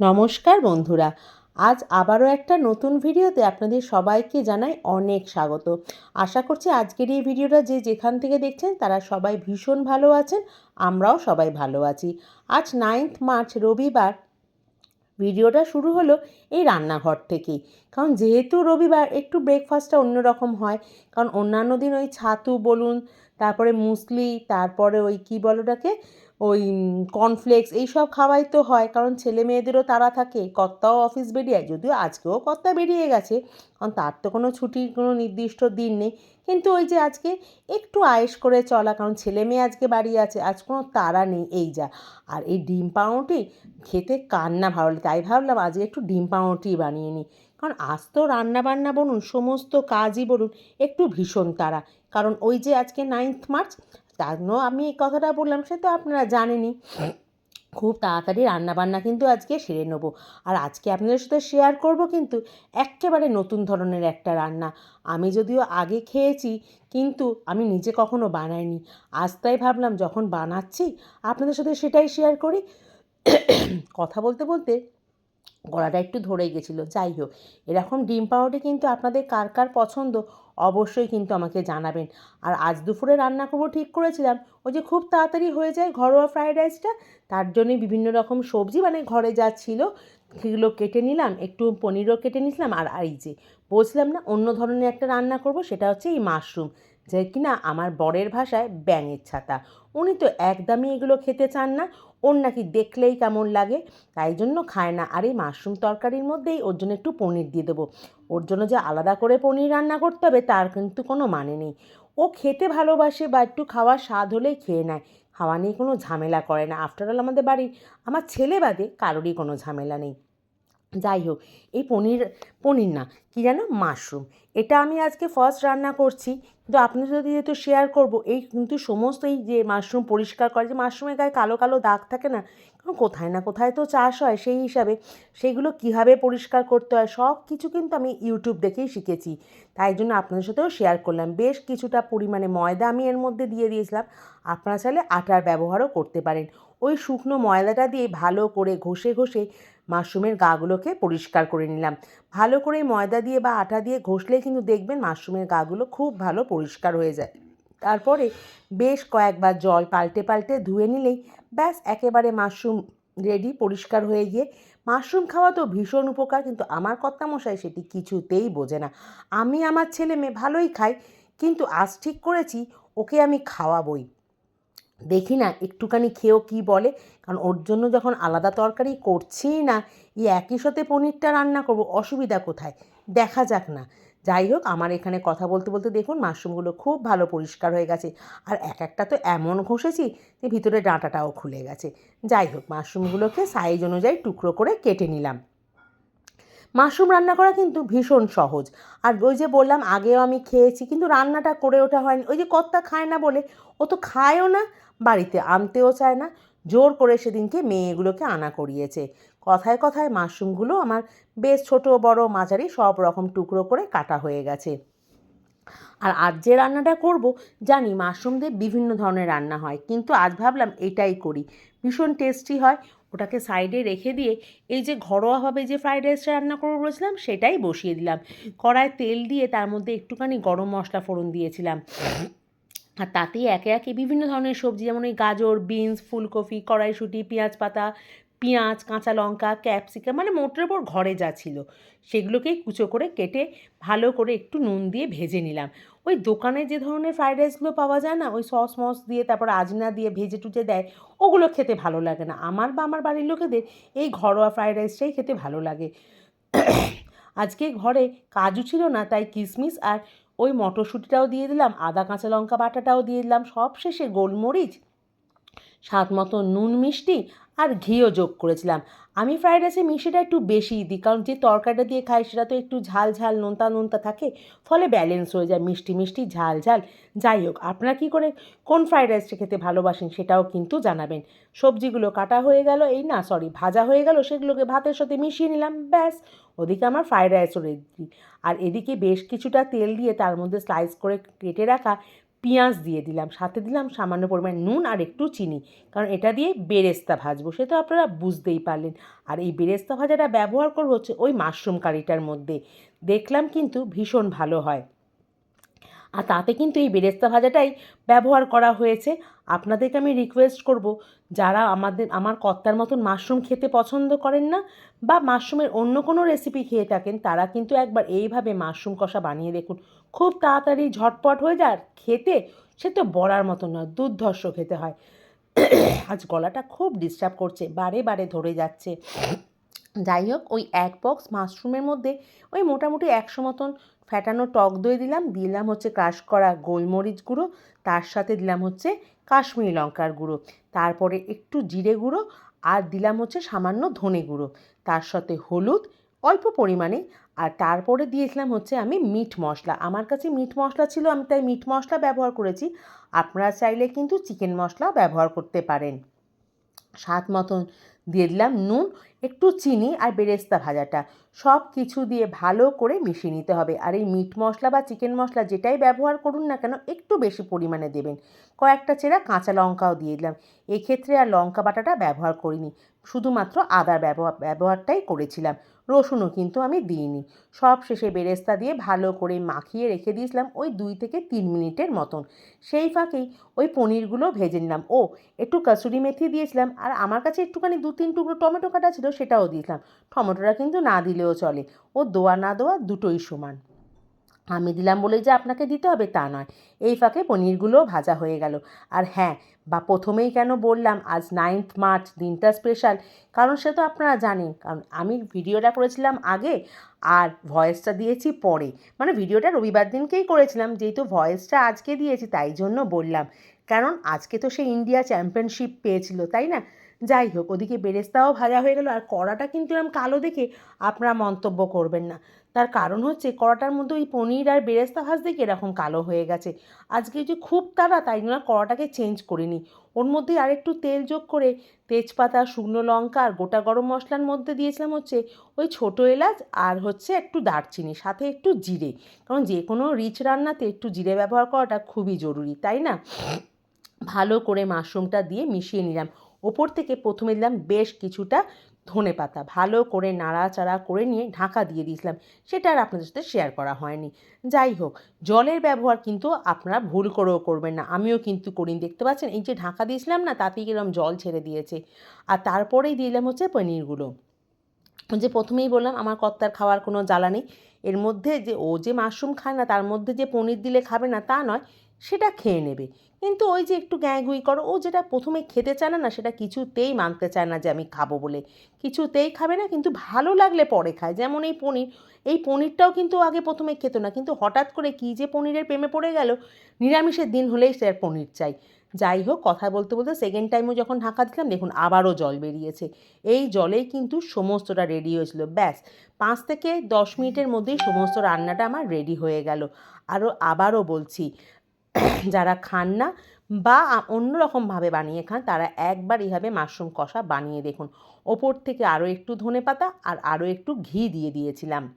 নমস্কার বন্ধুরা। আজ আবারও একটা নতুন ভিডিওতে আপনাদের সবাইকে জানাই অনেক স্বাগত। আশা করছি আজকের এই ভিডিওটা যে যেখান থেকে দেখছেন, তারা সবাই ভীষণ ভালো আছেন, আমরাও সবাই ভালো আছি। আজ নাইন্থ মার্চ রবিবার, ভিডিওটা শুরু হলো এই রান্নাঘর থেকেই কারণ যেহেতু রবিবার, একটু ব্রেকফাস্টটা অন্যরকম হয়। কারণ অন্যান্য দিন ওই ছাতু বলুন, তারপরে মুসলি, তারপরে ওই কী বলোটাকে ওই কর্নফ্লেক্স এইসব খাওয়াই তো হয়। কারণ ছেলে মেয়েদেরও তারা থাকে, কর্তাও অফিস বেরিয়ে যদিও আজকেও কর্তা বেরিয়ে গেছে, কারণ তার তো কোনো ছুটির কোনো নির্দিষ্ট দিন নেই। কিন্তু ওই যে আজকে একটু আয়েস করে চলা, কারণ ছেলে মেয়ে আজকে বাড়ি আছে, আজ কোনো তারা নেই এই যা। আর এই ডিম পাউরুটি খেতে কান্না ভালো লাগে। তাই ভাবলাম আজকে একটু ডিম পাউরুটি বানিয়ে নিই। কারণ আজ তো রান্না বান্না বলুন, সমস্ত কাজই বলুন, একটু ভীষণ তারা কারণ ওই যে আজকে নাইন্থ মার্চ তার জন্য আমি এই কথাটা বললাম, সে তো আপনারা জানেনই। খুব তাড়াতাড়ি রান্নাবান্না কিন্তু আজকে সেরে নেব। আর আজকে আপনাদের সাথে শেয়ার করব কিন্তু একেবারে নতুন ধরনের একটা রান্না। আমি যদিও আগে খেয়েছি, কিন্তু আমি নিজে কখনো বানাইনি। আজ তাই ভাবলাম যখন বানাচ্ছি, আপনাদের সাথে সেটাই শেয়ার করি। কথা বলতে বলতে গলাটা একটু ধরেই গেছিল। যাই হোক, এরকম ডিম পাউরুটি কিন্তু আপনাদের কার কার পছন্দ অবশ্যই কিন্তু আমাকে জানাবেন। আর আজ দুপুরে রান্না করব ঠিক করেছিলাম। ওই যে খুব তাড়াতাড়ি হয়ে যায় ঘরোয়া ফ্রায়েড রাইসটা, তার জন্যই বিভিন্ন রকম সবজি মানে ঘরে যা ছিল সেগুলো কেটে নিলাম, একটু পনিরও কেটে নিয়েছিলাম। আর এই যে বলছিলাম না, অন্য ধরনের একটা রান্না করব, সেটা হচ্ছে এই মাশরুম। যে কিনা আমার বরের ভাষায় ব্যাঙের ছাতা। উনি তো একদমই এগুলো খেতে চান না, ওর নাকি দেখলেই কেমন লাগে। তাই জন্য খায় না। আর এই মাশরুম তরকারির মধ্যেই ওর জন্য একটু পনির দিয়ে দেবো। ওর জন্য যে আলাদা করে পনির রান্না করতে হবে, তার কিন্তু কোনো মানে নেই। ও খেতে ভালোবাসে বা একটু খাওয়ার স্বাদ হলেই খেয়ে নেয়। খাওয়া নিয়ে কোনো ঝামেলা করে না। আফটারঅল আমাদের বাড়ির, আমার ছেলে বাদে কারোরই কোনো ঝামেলা নেই। যাই হোক, এই পনির পনির না, কী জানো? মাশরুম। এটা আমি আজকে ফার্স্ট রান্না করছি, কিন্তু আপনাদের সাথে যেহেতু শেয়ার করব, এই কিন্তু সমস্ত এই যে মাশরুম পরিষ্কার করে, যে মাশরুমের গায়ে কালো কালো দাগ থাকে না কোথায় না কোথায় তো চাষ হয়, সেই হিসাবে সেইগুলো কীভাবে পরিষ্কার করতে হয়, সব কিছু কিন্তু আমি ইউটিউব দেখেই শিখেছি। তাই জন্য আপনাদের সাথেও শেয়ার করলাম। বেশ কিছুটা পরিমাণে ময়দা আমি এর মধ্যে দিয়ে দিয়েছিলাম। আপনারা চাইলে আটার ব্যবহারও করতে পারেন। ওই শুকনো ময়দাটা দিয়ে ভালো করে ঘষে ঘষে মাশরুমের গাগুলোকে পরিষ্কার করে নিলাম। ভালো করে ময়দা দিয়ে বা আটা দিয়ে ঘষলে কিন্তু দেখবেন মাশরুমের গাগুলো খুব ভালো পরিষ্কার হয়ে যায়। তারপরে বেশ কয়েকবার জল পাল্টে পাল্টে ধুয়ে নিলেই ব্যাস একেবারে মাশরুম রেডি, পরিষ্কার হয়ে গিয়ে। মাশরুম খাওয়া তো ভীষণ উপকার কিন্তু আমার কর্তামশাই সেটি কিছুতেই বোঝে না। আমি আমার ছেলে মেয়ে ভালোই খাই, কিন্তু আজ ঠিক করেছি, ওকে আমি খাওয়াবই। দেখি না, একটুখানি খেয়েও কি বলে? কারণ ওর জন্য যখন আলাদা তরকারি করছিই না, এই একই সাথে পনিরটা রান্না করব, অসুবিধা কোথায়? দেখা যাক না। যাই হোক, আমার এখানে কথা বলতে বলতে দেখুন, মাশরুমগুলো খুব ভালো পরিষ্কার হয়ে গেছে। আর এক একটা তো এমন ঘষেছি যে ভিতরে ডাঁটাটাও খুলে গেছে। যাই হোক, মাশরুমগুলোকে সাইজ অনুযায়ী টুকরো করে কেটে নিলাম। মাশরুম রান্না করা কিন্তু ভীষণ সহজ। আর ওই যে বললাম, আগেও আমি খেয়েছি, কিন্তু রান্নাটা করে ওঠা হয়নি। ওই যে কর্তা খায় না বলে, ও তো খায়ও না, বাড়িতে আনতেও চায় না। জোর করে সেদিনকে মেয়েগুলোকে আনা করিয়েছে। কথায় কথায় মাশরুমগুলো আমার বেশ ছোট, বড়, মাঝারি সব রকম টুকরো করে কাটা হয়ে গেছে। আর আজ যে রান্নাটা করব, জানি মাশরুম দিয়ে বিভিন্ন ধরনের রান্না হয়, কিন্তু আজ ভাবলাম এটাই করি। ভীষণ টেস্টি হয় ওটাকে সাইডে রেখে দিয়ে এই যে ঘরোয়াভাবে যে ফ্রাইড রাইসটা রান্না করব বলেছিলাম, সেটাই বসিয়ে দিলাম। কড়ায় তেল দিয়ে তার মধ্যে একটুখানি গরম মশলা ফোড়ন দিয়েছিলাম। আর তাতেই একে একে বিভিন্ন ধরনের সবজি, যেমন ওই গাজর বিনস ফুলকপি, কড়াইশুঁটি, পেঁয়াজ পাতা পেঁয়াজ, কাঁচা লঙ্কা, ক্যাপসিকাম মানে মোটের ওপর ঘরে যা ছিল, সেগুলোকেই কুচো করে কেটে ভালো করে একটু নুন দিয়ে ভেজে নিলাম। ওই দোকানে যে ধরনের ফ্রাইড রাইসগুলো পাওয়া যায় না, ওই সস মস দিয়ে, তারপর আজনা দিয়ে ভেজে টুজে দেয়, ওগুলো খেতে ভালো লাগে না। আমার বা আমার বাড়ির লোকেদের এই ঘরোয়া ফ্রাইড রাইসটাই খেতে ভালো লাগে। আজকে ঘরে কাজু ছিল না, তাই কিশমিশ আর ওই মটরশুঁটিটাও দিয়ে দিলাম, আদা, কাঁচা লঙ্কা বাটাটাও দিয়ে দিলাম, সব শেষে গোলমরিচ, স্বাদ মতো নুন মিষ্টি আর ঘিও যোগ করেছিলাম। আমি ফ্রাইড রাইসে মিষ্টিটা একটু বেশিই দিই, কারণ যে তরকারিটা দিয়ে খাই সেটা তো একটু ঝাল ঝাল, নোনতা নোনতা থাকে, ফলে ব্যালেন্স হয়ে যায়, মিষ্টি মিষ্টি, ঝাল ঝাল। যাই হোক, আপনারা কী করে, কোন ফ্রাইড রাইসটা খেতে ভালোবাসেন সেটাও কিন্তু জানাবেন। সবজিগুলো কাটা হয়ে গেল, এই না সরি ভাজা হয়ে গেল, সেগুলোকে ভাতের সাথে মিশিয়ে নিলাম, ব্যাস। ওদিকে আমার ফ্রাইড রাইসও রেডি আর এদিকে বেশ কিছুটা তেল দিয়ে তার মধ্যে স্লাইস করে কেটে রাখা পেঁয়াজ দিয়ে দিলাম, সাথে দিলাম সামান্য পরিমাণ নুন আর একটু চিনি। কারণ এটা দিয়ে বেরেস্তা ভাজবো, সে তো আপনারা বুঝতেই পারলেন। আর এই বেরেস্তা ভাজাটা ব্যবহার করব হচ্ছে ওই মাশরুম কারিটার মধ্যে। দেখলাম কিন্তু ভীষণ ভালো হয়। আর তাতে কিন্তু এই বেরেস্তা ভাজাটাই ব্যবহার করা হয়েছে। আপনাদেরকে আমি রিকোয়েস্ট করব, যারা আমাদের, আমার কর্তার মতন মাশরুম খেতে পছন্দ করেন না বা মাশরুমের অন্য কোনো রেসিপি খেয়ে থাকেন, তারা কিন্তু একবার এইভাবে মাশরুম কষা বানিয়ে দেখুন। খুব তাড়াতাড়ি ঝটপট হয়ে যায় খেতে সে তো বলার মতন নয়, দুর্ধর্ষ খেতে হয়। আজ গলাটা খুব ডিস্টার্ব করছে, বারে বারে ধরে যাচ্ছে। যাই হোক, ওই এক বক্স মাশরুমের মধ্যে ওই মোটামুটি একশো মতন ফ্যাটানো টক দই দিলাম দিলাম হচ্ছে ক্রাশ করা গোলমরিচ গুঁড়ো, তার সাথে দিলাম হচ্ছে কাশ্মীরি লঙ্কার গুঁড়ো, তারপরে একটু জিরে গুঁড়ো আর দিলাম হচ্ছে সামান্য ধনে গুঁড়ো, তার সাথে হলুদ অল্প পরিমাণে আর তারপরে দিয়েছিলাম হচ্ছে আমি মিট মশলা, আমার কাছে মিট মশলা ছিল আমি তাই মিট মশলা ব্যবহার করেছি, আপনারা চাইলে কিন্তু চিকেন মশলা ব্যবহার করতে পারেন। স্বাদ মতন দিয়ে দিলাম নুন একটু চিনি আর বেরেস্তা ভাজাটা। সব কিছু দিয়ে ভালো করে মিশিয়ে নিতে হবে। আর এই মিট মশলা বা চিকেন মশলা যেটাই ব্যবহার করুন না কেন, একটু বেশি পরিমাণে দেবেন। কয়েকটা চেরা কাঁচা লঙ্কাও দিয়ে দিলাম। এক্ষেত্রে আর লঙ্কা বাটাটা ব্যবহার করিনি। শুধুমাত্র আদার ব্যবহার ব্যবহারটাই করেছিলাম। রসুনও কিন্তু আমি দিইনি। সব শেষে বেরেস্তা দিয়ে ভালো করে মাখিয়ে রেখে দিয়েছিলাম ওই দুই থেকে তিন মিনিটের মতন। সেই ফাঁকেই ওই পনিরগুলো ভেজে নিলাম। ও, একটু কাসুরি মেথি দিয়েছিলাম। আর আমার কাছে একটুখানি দু তিন টুকরো টমেটো কাটা ছিল সেটাও দিয়েছিলাম টমেটোটা কিন্তু না দিলেও চলে। ও দোয়া না দোয়া দুটোই সমান। আমি দিলাম বলে যে আপনাকে দিতে হবে তা নয়। এই ফাঁকে পনিরগুলোও ভাজা হয়ে গেল। আর হ্যাঁ বা প্রথমেই কেন বললাম, আজ নাইন্থ মার্চ দিনটা স্পেশাল কারণ সে তো আপনারা জানেন, কারণ আমি ভিডিওটা করেছিলাম আগে, আর ভয়েসটা দিয়েছি পরে। মানে ভিডিওটা রবিবার দিনকেই করেছিলাম, যেহেতু ভয়েসটা আজকে দিয়েছি, তাই জন্য বললাম। কারণ আজকে তো সে ইন্ডিয়া চ্যাম্পিয়নশিপ পেয়েছিল, তাই না? যাই হোক ওদিকে বেরেস্তাও ভাজা হয়ে গেল আর কড়াটা কিন্তু এরকম কালো দেখে আপনারা মন্তব্য করবেন না। তার কারণ হচ্ছে কড়াটার মধ্যে ওই পনির আর বেরেস্তা ভাজ দেখে এরকম কালো হয়ে গেছে। আজকে যে খুব তাড়া, তাই জন্য কড়াটাকে চেঞ্জ করিনি। ওর মধ্যে আরেকটু তেল যোগ করে তেজপাতা, শুকনো লঙ্কা আর গোটা গরম মশলার মধ্যে দিয়েছিলাম হচ্ছে ওই ছোটো এলাচ আর হচ্ছে একটু দারচিনি, সাথে একটু জিরে। কারণ যে কোনো রিচ রান্নাতে একটু জিরে ব্যবহার করাটা খুবই জরুরি, তাই না? ভালো করে মাশরুমটা দিয়ে মিশিয়ে নিলাম। ওপর থেকে প্রথমে দিলাম বেশ কিছুটা ধনে পাতা। ভালো করে নাড়াচাড়া করে নিয়ে ঢাকা দিয়ে দিয়েছিলাম। সেটা আর আপনাদের সাথে শেয়ার করা হয়নি। যাই হোক, জলের ব্যবহার কিন্তু আপনারা ভুল করেও করবেন না। আমিও কিন্তু করি দেখতে পাচ্ছেন, এই যে ঢাকা দিয়েছিলাম না, তাতেই কিরম জল ছেড়ে দিয়েছে। আর তারপরেই দিলাম হচ্ছে পনিরগুলো। যে প্রথমেই বললাম, আমার কর্তার খাওয়ার কোনো জ্বালা নেই। এর মধ্যে যে ও যে মাশরুম খায় না, তার মধ্যে যে পনির দিলে খাবে না, তা নয়। সেটা খেয়ে নেবে। কিন্তু ওই যে একটু গ্যাঁগুই করো, ও যেটা প্রথমে খেতে চায় না সেটা কিছুতেই মানতে চায় না যে আমি খাব বলে। কিছুতেই খাবে না, কিন্তু ভালো লাগলে পরে খায়। যেমন এই পনির, এই পনিরটাও কিন্তু আগে প্রথমে খেত না, কিন্তু হঠাৎ করে কী যে পনিরের প্রেমে পড়ে গেল, নিরামিষের দিন হলেই সে পনির চাই। যাই হোক, কথা বলতে বলতে সেকেন্ড টাইমও যখন ঢাকা দিলাম, দেখুন আবারও জল বেরিয়েছে। এই জলেই কিন্তু সমস্তটা রেডি হয়েছিল। ব্যাস, পাঁচ থেকে দশ মিনিটের মধ্যেই সমস্ত রান্নাটা আমার রেডি হয়ে গেল। আরও, আবারও বলছি যারা খান না বা অন্য রকমভাবে বানিয়ে খান, তারা একবার এইভাবে মাশরুম কষা বানিয়ে দেখুন। ওপর থেকে আরও একটু ধনে পাতা আর আরও একটু ঘি দিয়ে দিয়েছিলাম।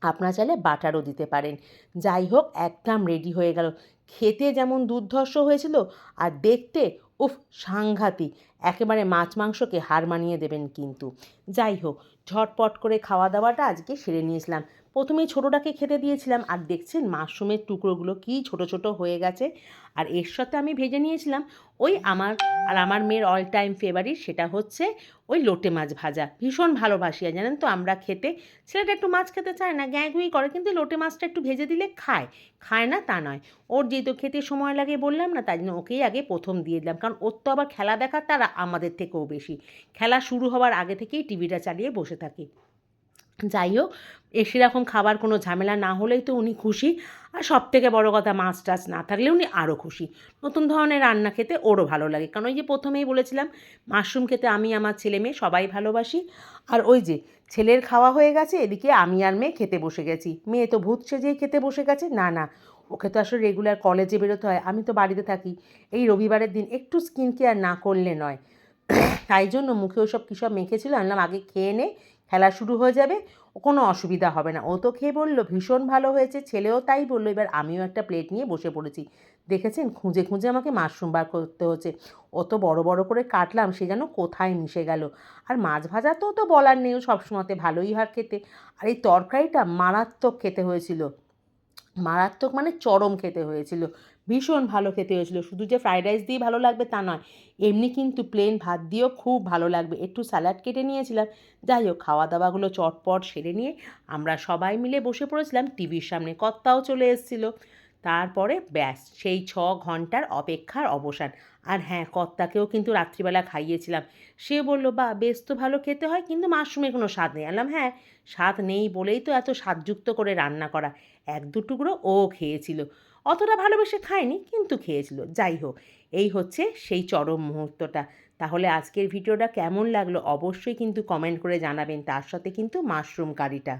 আপনারা চাইলে বাটারও দিতে পারেন। যাই হোক একদম রেডি হয়ে গেল। খেতে যেমন দুর্ধর্ষ হয়েছিল আর দেখতে, উফ, সাংঘাতিক। একেবারে মাছ মাংসকে হার মানিয়ে দেবেন কিন্তু। যাই হোক, ঝটপট করে খাওয়া দাওয়াটা আজকে সেরে নিয়েছিলাম। প্রথমেই ছোটোটাকে খেতে দিয়েছিলাম আর দেখছেন মাশরুমের টুকরোগুলো কী ছোট ছোট হয়ে গেছে। আর এর সাথে আমি ভেজে নিয়েছিলাম ওই আমার আর আমার মেয়ের অল টাইম ফেভারিট সেটা হচ্ছে ওই লোটে মাছ ভাজা। ভীষণ ভালোবাসি জানেন তো আমরা খেতে। ছেলেটা একটু মাছ খেতে চায় না গ্যাঁগুই করে কিন্তু লোটে মাছটা একটু ভেজে দিলে খায়। খায় না তা নয়। ওর যেহেতু খেতে সময় লাগে বললাম না, তাই জন্য ওকেই আগে প্রথম দিয়ে দিলাম। কারণ ওর তো আবার খেলা দেখার তারা আমাদের থেকেও বেশি। খেলা শুরু হওয়ার আগে থেকেই টিভিটা চালিয়ে বসে থাকে। যাই হোক এ সেরকম খাবার কোনো ঝামেলা না হলেই তো উনি খুশি। আর সব থেকে বড়ো কথা মাছ টাছ না থাকলে উনি আরও খুশি। নতুন ধরনের রান্না খেতে ওরও ভালো লাগে। কারণ ওই যে প্রথমেই বলেছিলাম, মাশরুম খেতে আমি আমার ছেলে মেয়ে সবাই ভালোবাসি। আর ওই যে ছেলের খাওয়া হয়ে গেছে, এদিকে আমি আর মেয়ে খেতে বসে গেছি। মেয়ে তো ভূত সেজেই খেতে বসে গেছে। না না, ওকে তো আসলে রেগুলার কলেজে বেরোতে হয়। আমি তো বাড়িতে থাকি। এই রবিবারের দিন একটু স্কিন কেয়ার না করলে নয়। তাই জন্য মুখে ওসব কী সব মেখেছিল, আনলাম। আগে খেয়ে নে খেলা শুরু হয়ে যাবে, কোনো অসুবিধা হবে না। ও তো খেয়ে বলল, ভীষণ ভালো হয়েছে, ছেলেও তাই বলল। এবার আমিও একটা প্লেট নিয়ে বসে পড়েছি। দেখেছেন? খুঁজে খুঁজে আমাকে মাশরুম বার করতে হচ্ছে। অত বড় বড় করে কাটলাম, সে যেন কোথায় মিশে গেল। আর মাছ ভাজা তো তো বলার নেই সবসময়তে ভালোই হয় খেতে। আর এই তরকারিটা মারাত্মক খেতে হয়েছিল। মারাত্মক মানে চরম খেতে হয়েছিল। ভীষণ ভালো খেতে হয়েছিল। শুধু যে ফ্রাইড রাইস দিয়ে ভালো লাগবে তা নয়, এমনি কিন্তু প্লেন ভাত দিয়েও খুব ভালো লাগবে। একটু স্যালাড কেটে নিয়েছিলাম। যাই হোক খাওয়া দাওয়াগুলো চটপট সেরে নিয়ে আমরা সবাই মিলে বসে পড়েছিলাম টিভির সামনে। কর্তাও চলে এসেছিল। তারপরে ব্যাস, সেই ছ ঘণ্টার অপেক্ষার অবসান। আর হ্যাঁ কর্তাকেও কিন্তু রাত্রিবেলা খাইয়েছিলাম। সে বলল বা বেশ তো ভালো খেতে হয়, কিন্তু মাশরুমে কোনো স্বাদ নেই। আনলাম হ্যাঁ স্বাদ নেই বলেই তো এত স্বাদযুক্ত করে রান্না করা। এক দু টুকরো ও খেয়েছিল। অতটা ভালোবেসে খায়নি, কিন্তু খেয়েছিল। যাই হোক, এই হচ্ছে সেই চরম মুহূর্তটা। তাহলে আজকের ভিডিওটা কেমন লাগল অবশ্যই কিন্তু কমেন্ট করে জানাবেন। তার সাথে কিন্তু মাশরুম কারিটা।